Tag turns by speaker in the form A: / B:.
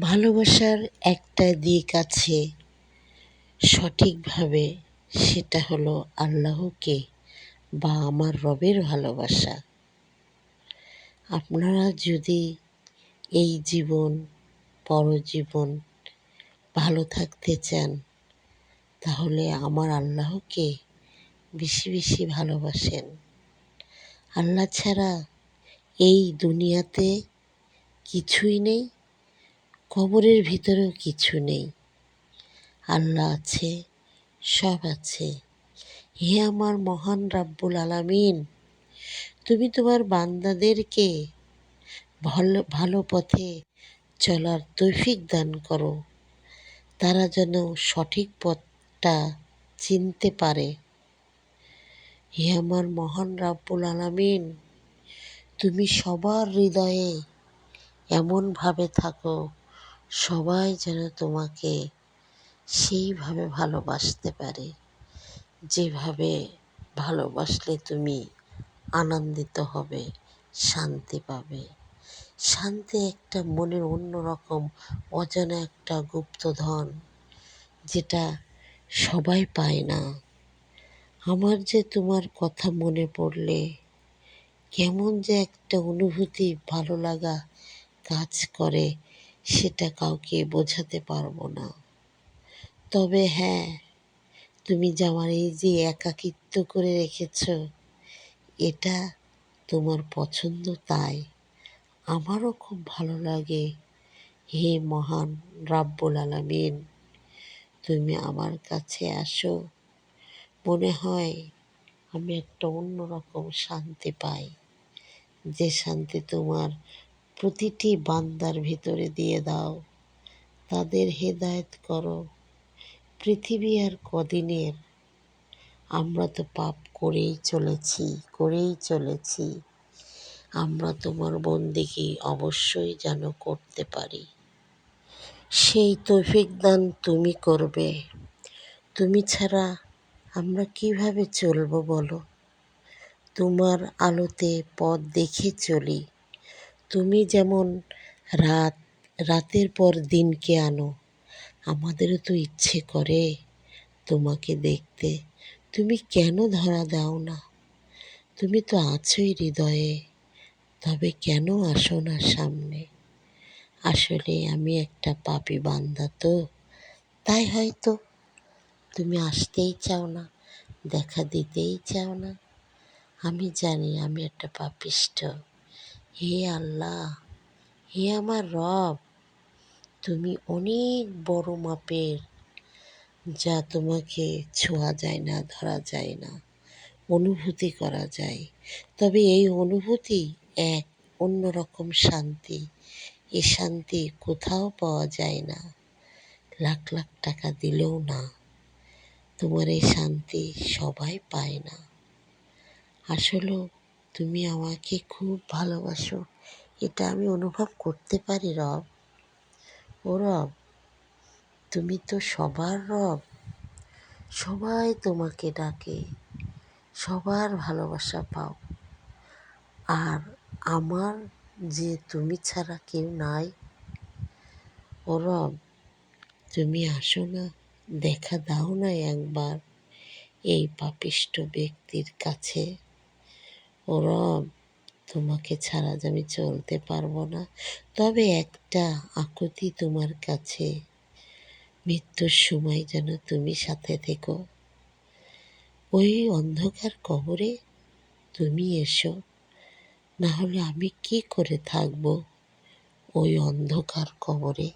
A: ভালোবাসার একটা দিক আছে। সঠিকভাবে সেটা হলো আল্লাহকে বা আমার রবের ভালোবাসা। আপনারা যদি এই জীবন, পরজীবন ভালো থাকতে চান, তাহলে আমার আল্লাহকে বেশি বেশি ভালোবাসেন। আল্লাহ ছাড়া এই দুনিয়াতে কিছুই নেই। কবরের ভিতরেও কিছু নেই। আল্লাহ আছে, সব আছে। হে আমার মহান রাব্বুল আলামিন, তুমি তোমার বান্দাদেরকে ভালো ভালো পথে চলার তৌফিক দান করো। তারা যেন সঠিক পথটা চিনতে পারে। হে আমার মহান রাব্বুল আলামিন, তুমি সবার হৃদয়ে এমনভাবে থাকো সবাই যেন তোমাকে সেইভাবে ভালোবাসতে পারে। যেভাবে ভালোবাসলে তুমি আনন্দিত হবে, শান্তি পাবে। শান্তি একটা মনের অন্যরকম অজানা একটা গুপ্তধন যেটা সবাই পায় না। আমার যে তোমার কথা মনে পড়লে, কেমন যে একটা অনুভূতি ভালো লাগা কাজ করে সেটা কাউকে বোঝাতে পারব না। তবে হ্যাঁ তুমি যে আমার এই যে একাকিত্ব করে রেখেছ, এটা তোমার পছন্দ তাই। আমারও খুব ভালো লাগে। হে মহান রাব্বুল আলামিন, তুমি আমার কাছে আসো। মনে হয় আমি একটা অন্যরকম শান্তি পাই। যে শান্তি তোমার প্রতিটি বান্দার ভিতরে দিয়ে দাও। তাদের হেদায়েত করো। পৃথিবী আর কদিনের, আমরা তো পাপ করেই চলেছি করেই চলেছি। আমরা তোমার বন্দিকে অবশ্যই যেন করতে পারি। সেই তৌফিক দান তুমি করবে। তুমি ছাড়া আমরা কীভাবে চলবো বলো? তোমার আলোতে পথ দেখে চলি। তুমি যেমন রাত, রাতের পর দিনকে আনো, আমাদেরও তো ইচ্ছে করে তোমাকে দেখতে। তুমি কেন ধরা দাও না? তুমি তো আছোই হৃদয়ে, তবে কেন আসো না সামনে? আসলে আমি একটা পাপি বান্দা তো, তাই হয়তো তুমি আসতেই চাও না, দেখা দিতেই চাও না। আমি জানি আমি একটা পাপিষ্ট। হে আল্লাহ, হে আমার রব, তুমি অনেক বড় মাপের, যা তোমাকে ছোঁয়া যায় না, ধরা যায় না, অনুভূতি করা যায়। তবে এই অনুভূতি এক অন্যরকম শান্তি, এ শান্তি কোথাও পাওয়া যায় না, লাখ লাখ টাকা দিলেও না, তোমার এই শান্তি সবাই পায় না। আসলেও তুমি আমাকে খুব ভালোবাসো। এটা আমি অনুভব করতে পারি, রব। ও রব, তুমি তো সবার রব। সবাই তোমাকে ডাকে, সবার ভালোবাসা পাও। আর আমার যে তুমি ছাড়া কেউ নাই, ও রব, তুমি আসো না, দেখা দাও না একবার এই পাপিষ্ট ব্যক্তির কাছে। ও রব তোমাকে ছাড়া আমি চলতে পারব না। তবে একটা আকুতি তোমার কাছে, মৃত্যুর সময় যেন তুমি সাথে থেকো। ওই অন্ধকার কবরে তুমি এসো না হলে আমি কি করে থাকব ওই অন্ধকার কবরে?